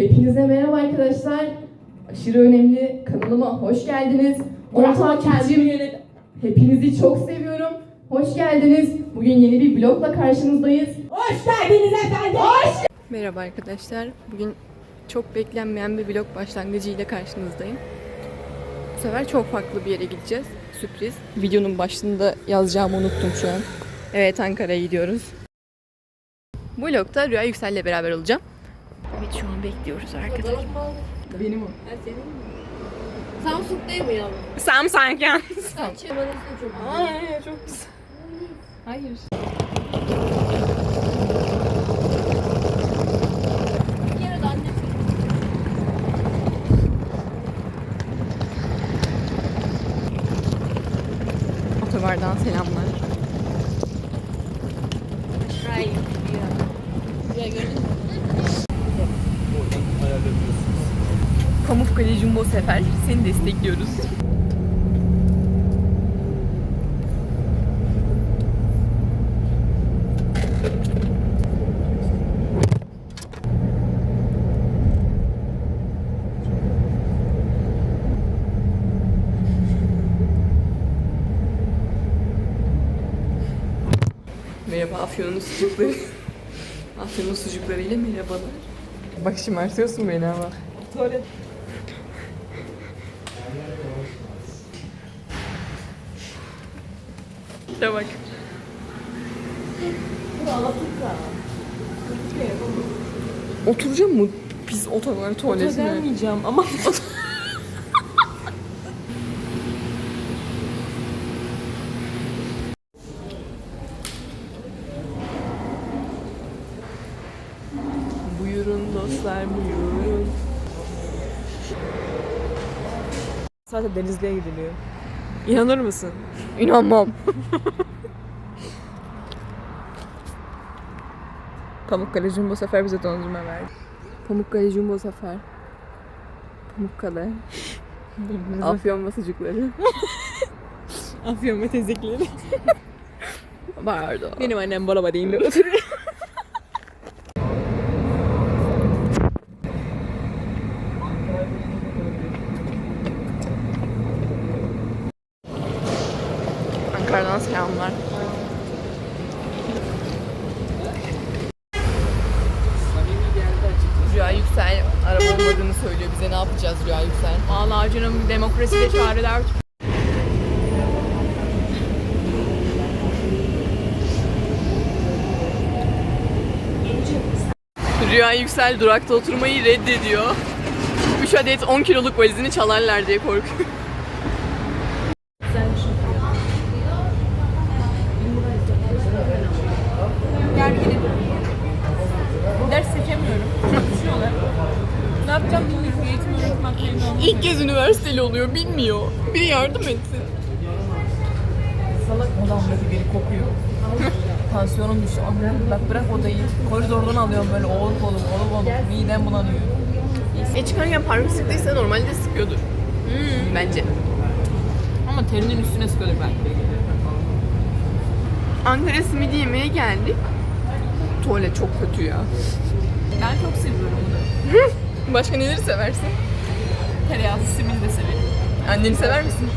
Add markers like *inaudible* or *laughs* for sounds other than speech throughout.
Hepinize merhaba arkadaşlar. Aşırı önemli kanalıma hoş geldiniz. Orta kendimi Hepinizi çok seviyorum. Hoş geldiniz. Bugün yeni bir vlogla karşınızdayız. Hoş geldiniz efendim. Merhaba arkadaşlar. Bugün çok beklenmeyen bir vlog başlangıcı ile karşınızdayım. Bu sefer çok farklı bir yere gideceğiz. Sürpriz. Videonun başında yazacağımı unuttum şu an. Evet Ankara'ya gidiyoruz. Bu vlogda Rüya Yüksel'le beraber olacağım. Evet şu an bekliyoruz arkadaşlar. Benim o. Samsung mi yavrum? Samsung ya. Çemanızda çok Ay çok güzel. Hayır. Otobardan selamlar. Right. Ya gördün mü? Pamukkale Jumbo Sefer. Seni destekliyoruz. Merhaba Afyon'un sucukları. *laughs* Afyon'un sucuklarıyla merhabalar. Bak şımartıyorsun beni ama. Tuvalet. Şuna bak. Oturacağım mı? Pis otogar tuvaletine. Gelmeyeceğim ama Buyurun dostlar buyurun. Zaten Denizli'ye gidiliyor. İnanır mısın? İnanmam. *laughs* Pamukkale Jumbo Sefer bize dondurma verdi. Pamukkale Jumbo Sefer. Pamukkale. Afyon basıcıkları. *laughs* Afyon ve tezekleri. Pardon. Benim annem Balaba değil oturuyor. Ankara'dan selamlar. Rüya Yüksel araba olmadığını söylüyor. Bize ne yapacağız Rüya Yüksel? Vallahi canım demokraside çareler Rüya Yüksel durakta oturmayı reddediyor. 3 adet 10 kiloluk valizini çalarlar diye korkuyor. Gel gelin. Ders seçemiyorum. Ne yapacağım bilmiyorum. Eğitim öğretim haklarını almak. İlk kez üniversiteli oluyor, bilmiyor. Biri yardım etsin. Salak odamdaki biri kokuyor. Tansiyonum düştü. Bak bırak odayı. Koridordan alıyorum böyle oğul kolum, oğul kolum. Midem bulanıyor. E çıkarken parmak sıktıysa normalde sıkıyordur. Bence. Ama terinin üstüne sıkıyordur belki. Ankara simidi yemeye geldik. Tuvalet çok kötü ya. Ben çok seviyorum bunu. *laughs* Başka neleri seversin? Tereyağlı simit de severim. Anneni sever misin?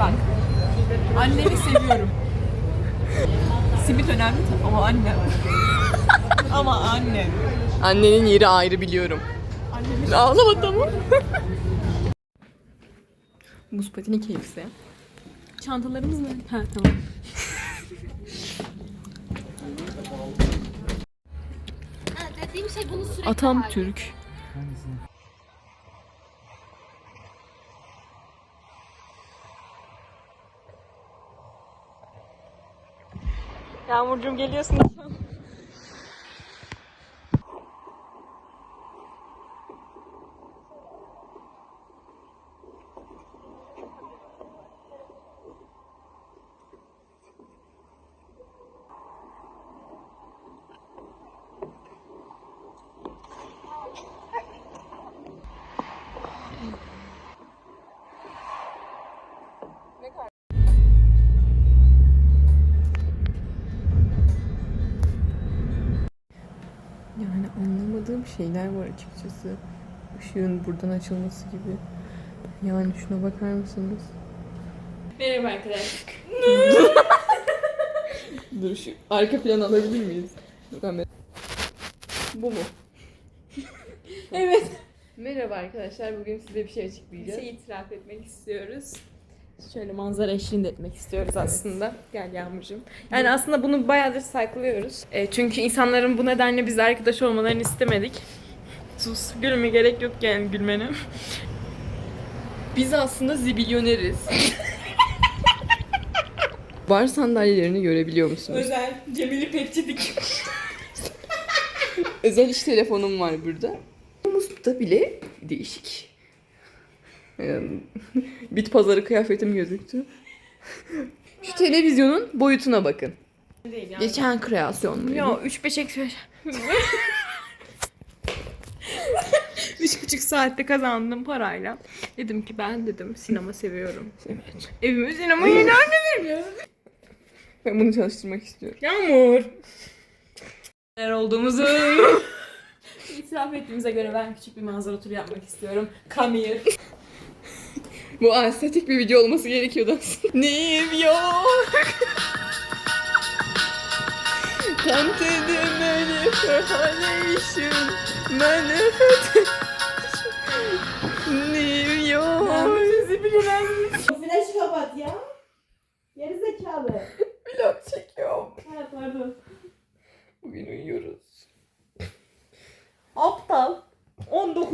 Bak. Annemi seviyorum. Simit önemli tabii ama annem. *laughs* ama annem. Annenin yeri ayrı biliyorum. Annemin Ağlama tamam. *laughs* Buz patini keyifse. çantalarımız ne? Ha tamam. Dediğim şey bunu sürekli Atam Türk. Yağmurcuğum geliyorsun. Şeyler var açıkçası. Işığın buradan açılması gibi. Yani şuna bakar mısınız? Merhaba arkadaşlar. *laughs* Dur şu arka planı alabilir miyiz? Kamera. Bu mu? Evet. Merhaba arkadaşlar. Bugün size bir şey Bir açıklayacağız. şey itiraf etmek istiyoruz. Şöyle manzara eşliğinde etmek istiyoruz aslında. Gel Yağmurcuğum. Yani aslında bunu bayağıdır saklıyoruz. E, çünkü insanların bu nedenle biz arkadaş olmalarını istemedik. Sus. Gülme gerek yok yani gülmene. Biz aslında zibilyoneriz. *laughs* Bar sandalyelerini görebiliyor musunuz? Özel. Cemil İpekçidik. Özel iş telefonum var burada. Musta bile değişik. Yani, *laughs* Bit pazarı kıyafetim gözüktü. *laughs* Şu televizyonun boyutuna bakın. Değil. Geçen kreasyon muydu? Yo 3-5 eksi *laughs* Üç buçuk saatte kazandım parayla. Dedim ki ben dedim sinema seviyorum. Evet. Evime sinemayı nerede veriyor? Ben bunu çalıştırmak istiyorum. Yağmur. Neler olduğumuzu itiraf ettiğimize göre ben küçük bir manzara turu yapmak istiyorum. Come here. Bu estetik bir video olması gerekiyordu aslında. New York. The manifestation. Manifestation. New York. Flaşı kapat ya. Geri zekalı. Vlog çekiyorum. Ha pardon. Bugün uyuyoruz.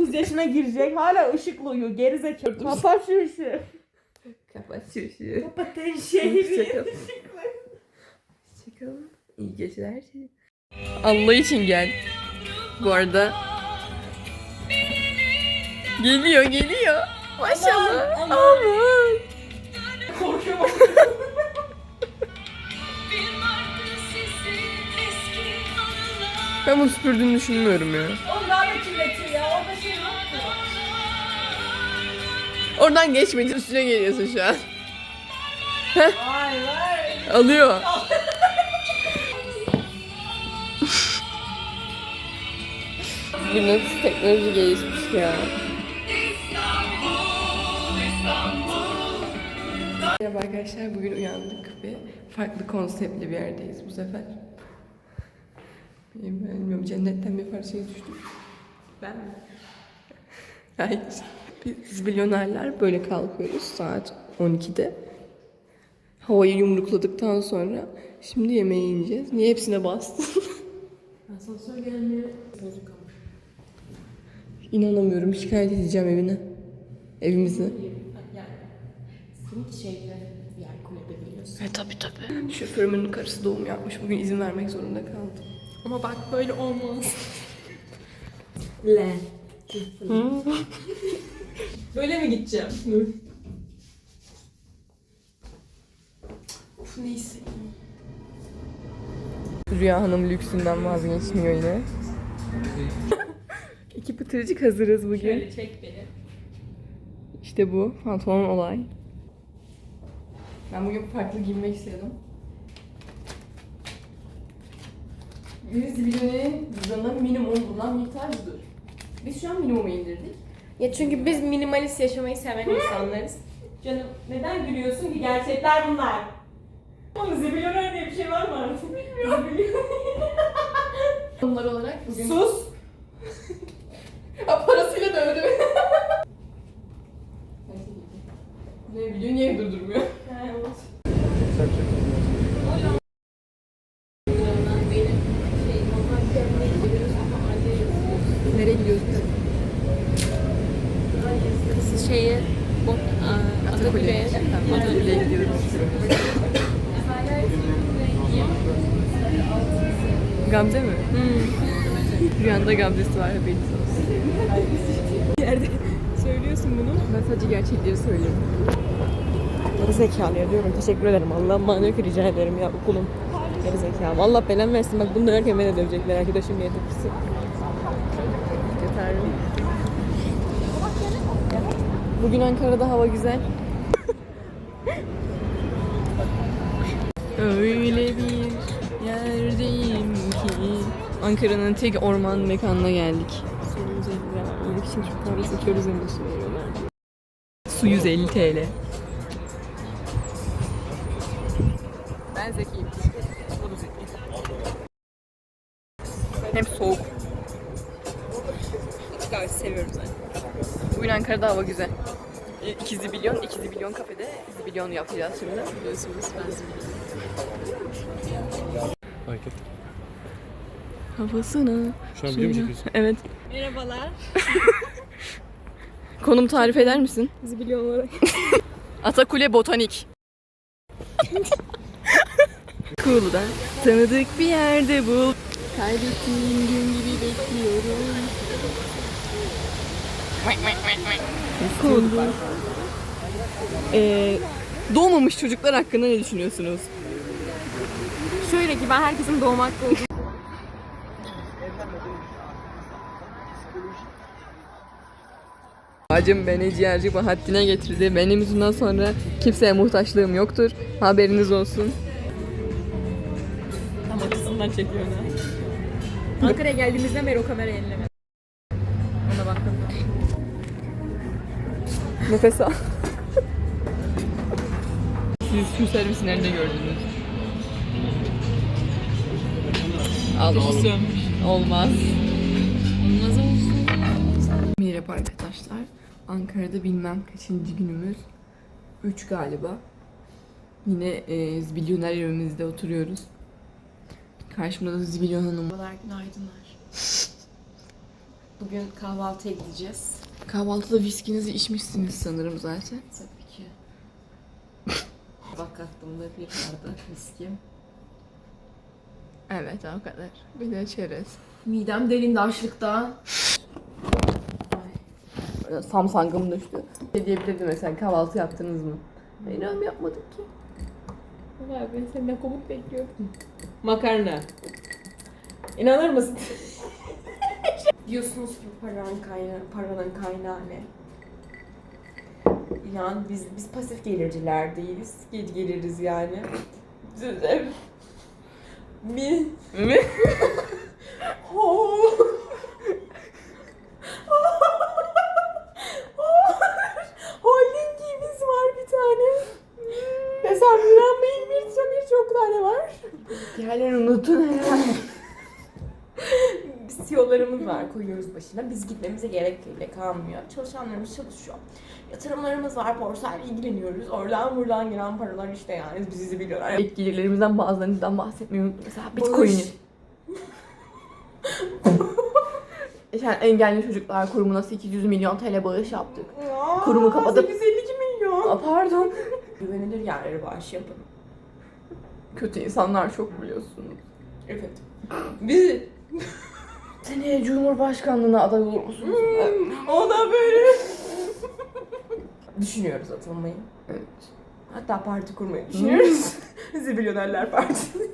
19 yaşına girecek. Hala ışıkla uyuyor. Geri zekalı. Kapat şu ışığı. Kapat şu ışığı. Kapatın şehri. Hoşçakalın. İyi geceler. Allah için gel. Bu arada Geliyor geliyor. Maşallah. Aman, Aman. Korkuyorum. Ben bunu süpürdüğünü düşünmüyorum ya. Oğlum daha da kirletiyor ya. Orada şey yok mu? Oradan geçmedi üstüne geliyorsun şu an. Vay vay. Alıyor. *laughs* Bu nasıl teknoloji gelişmiş ya. Merhaba arkadaşlar, bugün uyandık ve farklı konseptli bir yerdeyiz bu sefer. Ben bilmiyorum, cennetten bir parçaya düştük. Ben mi? Hayır. Biz milyonerler böyle kalkıyoruz saat 12'de. Havayı yumrukladıktan sonra şimdi yemeğe ineceğiz. Niye hepsine bastın? *laughs* Asansör gelmiyor. Bozuk ama. İnanamıyorum. Şikayet edeceğim evine. Evimizi. Yani senin şeyde yer kulübe E tabi tabi. Şoförümün karısı doğum yapmış. Bugün izin vermek zorunda kaldım. Ama bak böyle olmaz. *laughs* Le. *laughs* böyle mi gideceğim? Of neyse. Rüya Hanım lüksünden vazgeçmiyor yine. *laughs* İki pıtırcık hazırız bugün. Şöyle çek beni. İşte bu pantolon olay. Ben bugün farklı giyinmek istedim. Yüz birinin cüzdanına minimum bulunan miktar budur. Biz şu an minimumu indirdik. Ya çünkü biz minimalist yaşamayı seven insanlarız. Canım neden gülüyorsun ki gerçekler bunlar. Oğlum zibilyoner diye bir şey var mı artık? Bilmiyorum. *laughs* Bunlar olarak bugün... Sus. *laughs* Ha, parasıyla dövdü beni. ne biliyor niye durdurmuyor? Nereye gidiyorsun? Şeye, bot, Atakule'ye. Atakule'ye gidiyoruz. Gamze mi? Rüyanda Gamze'si var haberiniz olsun. Yerde söylüyorsun bunu. Ben sadece gerçekleri söylüyorum. Geri zekalı ya diyorum. Teşekkür ederim. Allah manevi ki rica ederim ya okulum. Geri zekalı. Allah belamı versin. Bak bunu dönerken beni de dövecekler. Arkadaşım niye tepkisi. Yeter. Bugün Ankara'da hava güzel. *laughs* Öyle bir yerdeyim ki Ankara'nın tek orman mekanına geldik. Suyumuz 50 lira. Yemek için de su veriyorlar. Su 150 TL. Hem soğuk. Kahvesi seviyorum zaten. Bugün Ankara'da hava güzel. E, İki zibilyon, iki zibilyon kafede zibilyon yapacağız şimdi. Biliyorsunuz ben zibilyon. Hareket. Havasına. Şu an video mu çekiyorsun? Evet. Merhabalar. *laughs* Konum tarif eder misin? Zibilyon olarak. *laughs* Atakule Botanik. *laughs* Cool'da tanıdık bir yerde bul. Kaybettiğim gün gibi bekliyorum. Cool. Ee, doğmamış çocuklar hakkında ne düşünüyorsunuz? Şöyle ki ben herkesin doğum hakkı olduğunu Bacım beni ciğerci Bahattin'e getirdi. Benim yüzümden sonra kimseye muhtaçlığım yoktur. Haberiniz olsun. tam açısından çekiyor ne? Ankara'ya geldiğimizden beri o kamerayı ellemedim. Ona baktım. Nefes al. Siz şu servisi nerede gördünüz? Al oğlum. Olmaz. Olmaz olsun. Merhaba arkadaşlar. Ankara'da bilmem kaçıncı günümüz. 3 galiba. Yine e, Zibilyoner evimizde oturuyoruz. Karşımda da Zibilyon Hanım. Merhabalar, günaydınlar. *laughs* Bugün kahvaltıya gideceğiz. Kahvaltıda viskinizi içmişsiniz sanırım zaten. Tabii ki. Bak aklımda bir bardak viski. Evet o kadar. Bir de çerez. Midem delindi açlıktan. Böyle Samsung'ım düştü. Ne diyebilirdim mesela kahvaltı yaptınız mı? İnan yapmadık ki. Vay ben senden komut bekliyorum. Makarna. İnanır mısın? *laughs* Diyorsunuz ki paranın kaynağı, paranın kaynağı ne? Yani biz biz pasif gelirciler değiliz. Gel geliriz yani. Mi? Mi? *laughs* Ho. Holdingimiz var bir tane. Hesaplanmayın bir birçok tane var. Diğerlerini unuttun herhalde. Biz CEO'larımız var koyuyoruz başına. Biz gitmemize gerek bile kalmıyor. Çalışanlarımız çalışıyor. Yatırımlarımız var, borsayla ilgileniyoruz. Oradan buradan gelen paralar işte yani bizi biliyorlar. İlk gelirlerimizden bazılarından bahsetmeyi unuttum. Mesela. Bitcoin'i. Yani engelli çocuklar kurumuna 800 milyon TL bağış yaptık. Aa, Kurumu kapatıp- 852 milyon. Aa, pardon. *laughs* Güvenilir yerlere bağış yapın. Kötü insanlar çok biliyorsunuz. Evet. Biz *laughs* Seneye Cumhurbaşkanlığına aday olur musunuz? o da böyle. *laughs* Düşünüyoruz atılmayı. Evet. Hatta parti kurmayı düşünüyoruz. *laughs* Zibilyonerler Partisi.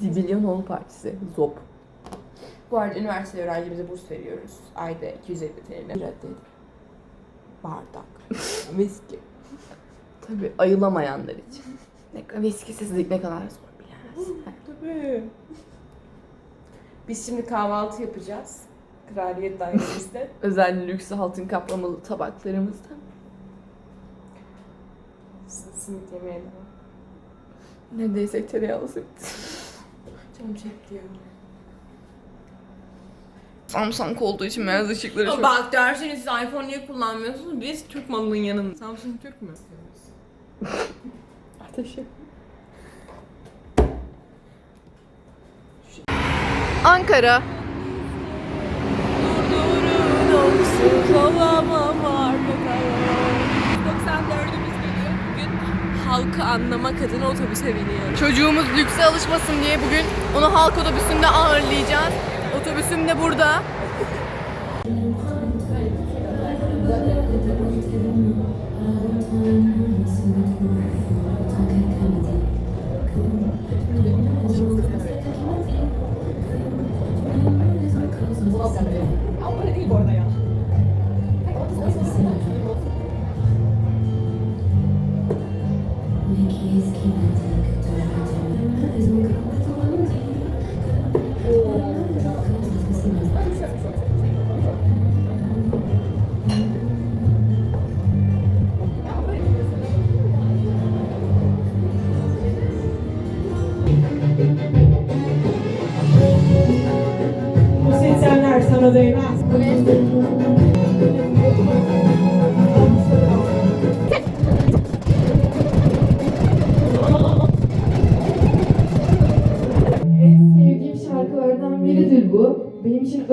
Zibilyon Partisi. ZOP. Bu arada üniversite öğrencimize burs veriyoruz. Ayda 250 TL. Reddedim. Bardak. Viski. Tabii ayılamayanlar için. Ne, viskisizlik ne kadar zor bilemez. Tabii. Biz şimdi kahvaltı yapacağız. Kraliyet dairemizde. *laughs* Özel lüks altın kaplamalı tabaklarımızda. Simit yemeğe devam. Neredeyse tereyağlı simit. Canım çekti ya. Samsung olduğu için beyaz ışıkları çok... Bak derseniz siz iPhone niye kullanmıyorsunuz? Biz Türk malının yanında. Samsung Türk mü? Ateşi. Ankara. Onsuz olamam artık 94'ümüz geliyor. Bugün halkı anlamak adına otobüse biniyoruz. Çocuğumuz lükse alışmasın diye bugün onu halk otobüsünde ağırlayacağız. Otobüsüm de burada. Well,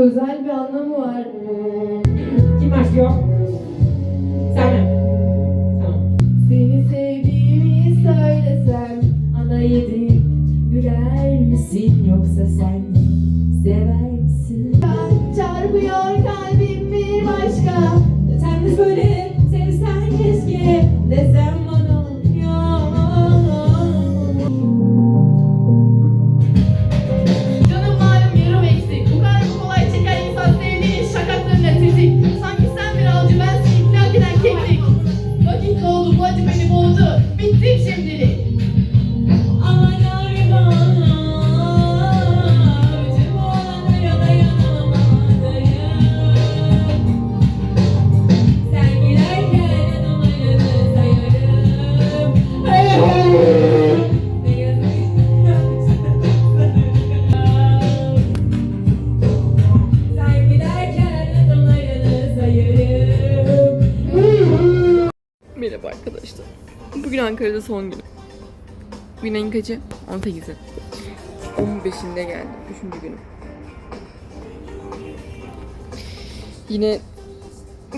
özel bir anlamı var. Kim başlıyor? Sen mi? Seni sevdiğimi söylesem ana yedim güler misin yoksa sen sever misin? Çarpıyor kalbim bir başka Sen de söyle sevsen keşke desem Ankara'da son günüm. Bugün ayın kaçı? 18'i. 15'inde geldim. Üçüncü günüm. Yine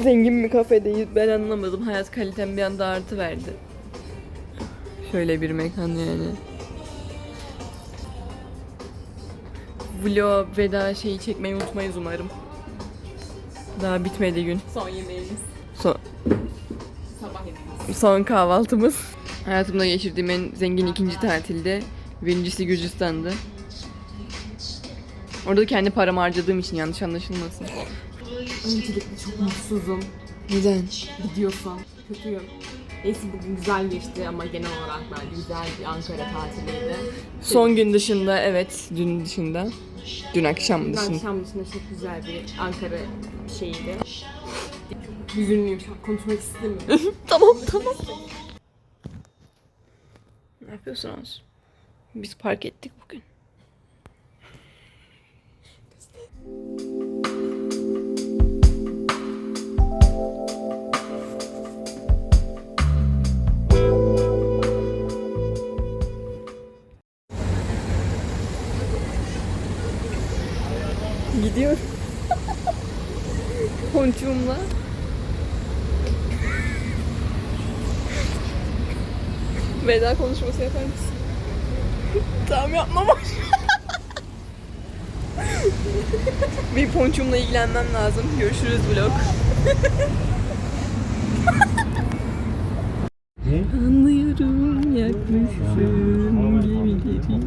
zengin bir kafedeyiz. Ben anlamadım. Hayat kalitem bir anda artı verdi. Şöyle bir mekan yani. Vlog veda şeyi çekmeyi unutmayız umarım. Daha bitmedi gün. Son yemeğimiz. Son, Sabah yemeğimiz. Son kahvaltımız. Hayatımda geçirdiğim en zengin ikinci tatilde. Birincisi Gürcistan'dı. Orada da kendi paramı harcadığım için yanlış anlaşılmasın. Öncelikle çok mutsuzum. Neden? Gidiyorsam kötüyüm. Neyse bugün güzel geçti ama genel olarak bence güzel bir Ankara tatiliydi. Son gün dışında evet, dün dışında. Dün akşam Dün dışında. akşam dışında çok güzel bir Ankara şeyiydi. Hüzünlüyüm şu an konuşmak istemiyorum. *laughs* tamam tamam. Ne yapıyorsunuz? Biz park ettik bugün. Gidiyor. Ponçuğumla. *laughs* Veda konuşması yapar mısın? *laughs* tamam yapmam. *laughs* Bir ponçumla ilgilenmem lazım. Görüşürüz vlog. Anlıyorum yakmışsın gemileri.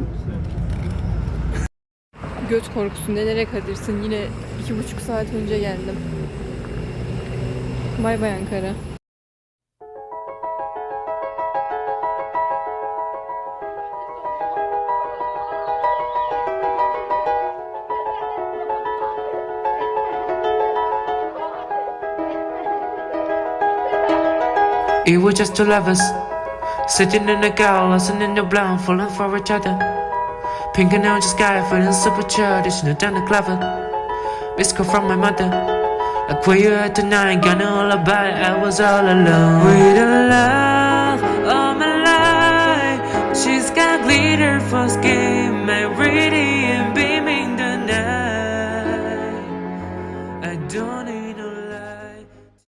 Göt korkusu nelere kadırsın yine iki buçuk saat önce geldim. Bay bay Ankara. It was just two lovers Sitting in a car, listening to blonde, falling for each other. Pink and orange sky, feeling super childish, no down the clever Missed call from my mother. Like where you at tonight, got all about it, I was all alone. With the love of my life. She's got glitter for skin, my pretty